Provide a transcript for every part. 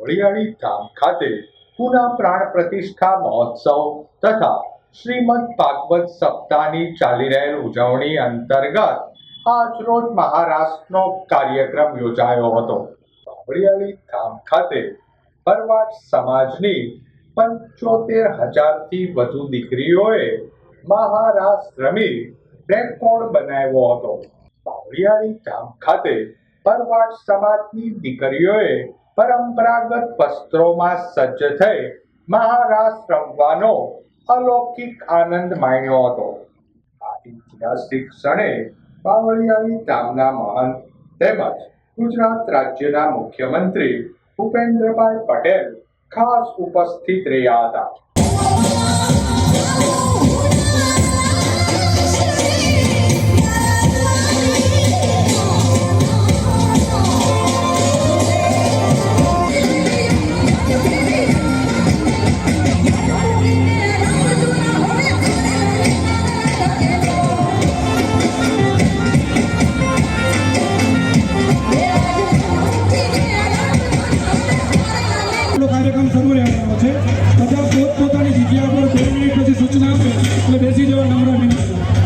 વળિયાળી ધામ ખાતે પુનઃ પ્રાણ પ્રતિષ્ઠા મહોત્સવ તથા શ્રીમદ ભાગવત સપ્તાહની ચાલી રહેલ ઉજવણી અંતર્ગત આજરોજ મહારાષ્ટ્રનો કાર્યક્રમ યોજાયો હતો. વળિયાળી ધામ ખાતે પરવાટ સમાજની પંચોતેર હજારથી વધુ દીકરીઓએ મહારાષ્ટ્ર રમી રેકોર્ડ બનાવ્યો હતો. બાવળિયાળી ધામ ખાતે પરવાટ સમાજની દીકરીઓએ પરંપરાગત વસ્ત્રોમાં સજ્જ થઈ મહારાષ્ટ્ર રમવાનો અલૌકિક આનંદ માણ્યો હતો. આ ઐતિહાસિક ક્ષણે બાવળિયાની ધામના મહંત તેમજ ગુજરાત રાજ્યના મુખ્યમંત્રી ભૂપેન્દ્રભાઈ પટેલ ખાસ ઉપસ્થિત રહ્યા હતા. બે મિનિટ પછી સૂચના આપે એટલે બેસી જવા નમ્ર વિનંતી.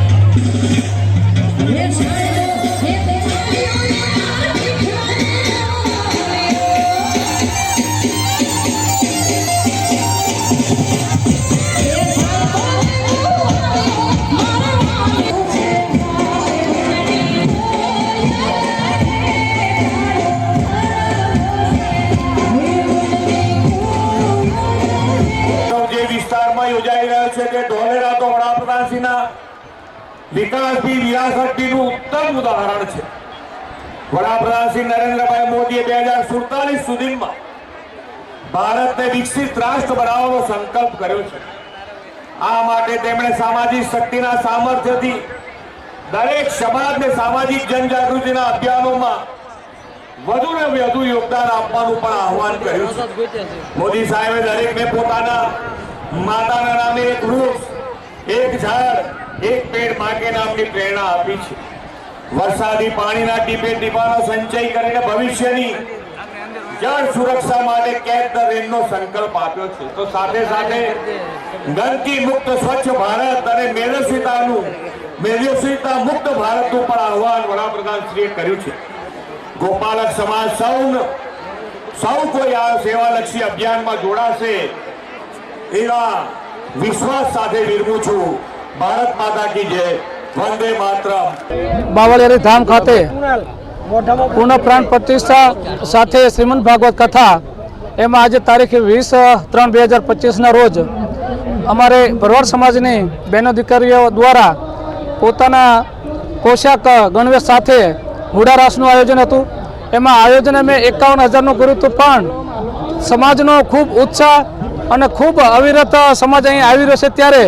વિસ્તારમાં યોજાઈ રહ્યો છે કે ઢોલેરા તો વડાપ્રધાનશ્રીના વિકાસની વિરાસતનું ઉત્તમ ઉદાહરણ છે. વડાપ્રધાન નરેન્દ્રભાઈ મોદીએ બે સુધીમાં ભારતને વિકસિત રાષ્ટ્ર બનાવવાનો સંકલ્પ કર્યો છે. આ માટે તેમણે સામાજિક શક્તિના સામર્થ્યથી દરેક સમાજને સામાજિક જનજાગૃતિના અભિયાનોમાં વધુ ને વધુ યોગદાન આપવાનું પણ આહવાન કર્યું મોદી સાહેબે દરેકને પોતાના માતાના નામે એક વૃક્ષ, એક ઝાડ, એક પેડ માટે આપણી પ્રેરણા આપી છે. વરસાદી પાણીના ટીપે ટીપાનો સંચય કરીને ભવિષ્યની જળ સુરક્ષા માટે કેચ ધ રેનનો સંકલ્પ આપ્યો છે. તો સાથે સાથે ગંદકી મુક્ત સ્વચ્છ ભારત અને મેદસ્વીતાનું મેદસ્વીતા મુક્ત ભારતનું પણ આહવાન વડાપ્રધાન શ્રીએ કર્યું છે. ગોપાલક સમાજ સૌ સૌ કોઈ આ સેવાલક્ષી અભિયાનમાં જોડાશે એવા વિશ્વાસ સાથે વિરમું છું. ભારત માતા કી જય. વંદે માતરમ. બાવળિયારી ધામ ખાતે પૂર્ણ પ્રાણ પ્રતિષ્ઠા સાથે શ્રીમદ ભાગવત કથા, એમાં આજે તારીખ વીસ ત્રણ બે હજાર પચીસના રોજ અમારે ભરવાડ સમાજની બહેનો દીકરીઓ દ્વારા પોતાના પોશાક ગણવેશ સાથે હુડારાસનું આયોજન હતું. એમાં આયોજન અમે એકાવન હજારનું કર્યું હતું, પણ સમાજનો ખૂબ ઉત્સાહ અને ખૂબ અવિરત સમાજ અહીં આવી રહ્યો છે ત્યારે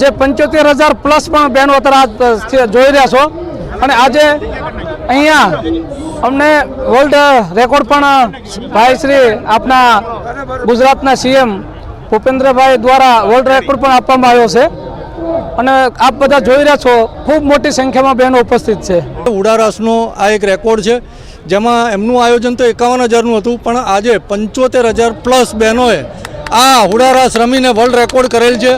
જે પંચોતેર હજાર પ્લસ પણ બહેનો અત્યારે જોઈ રહ્યા છો. અને આજે અહીંયા અમને વર્લ્ડ રેકોર્ડ પણ ભાઈ શ્રી આપના ગુજરાતના સીએમ ભૂપેન્દ્રભાઈ દ્વારા વર્લ્ડ રેકોર્ડ પણ આપવામાં આવ્યો છે. અને આપ બધા જોઈ રહ્યા છો, ખૂબ મોટી સંખ્યામાં બહેનો ઉપસ્થિત છે. ઉડારાસનો આ એક રેકોર્ડ છે, જેમાં એમનું આયોજન તો એકાવન હજારનું હતું, પણ આજે પંચોતેર હજાર પ્લસ બહેનોએ આ હુડારાસ રમીને વર્લ્ડ રેકોર્ડ કરેલ છે.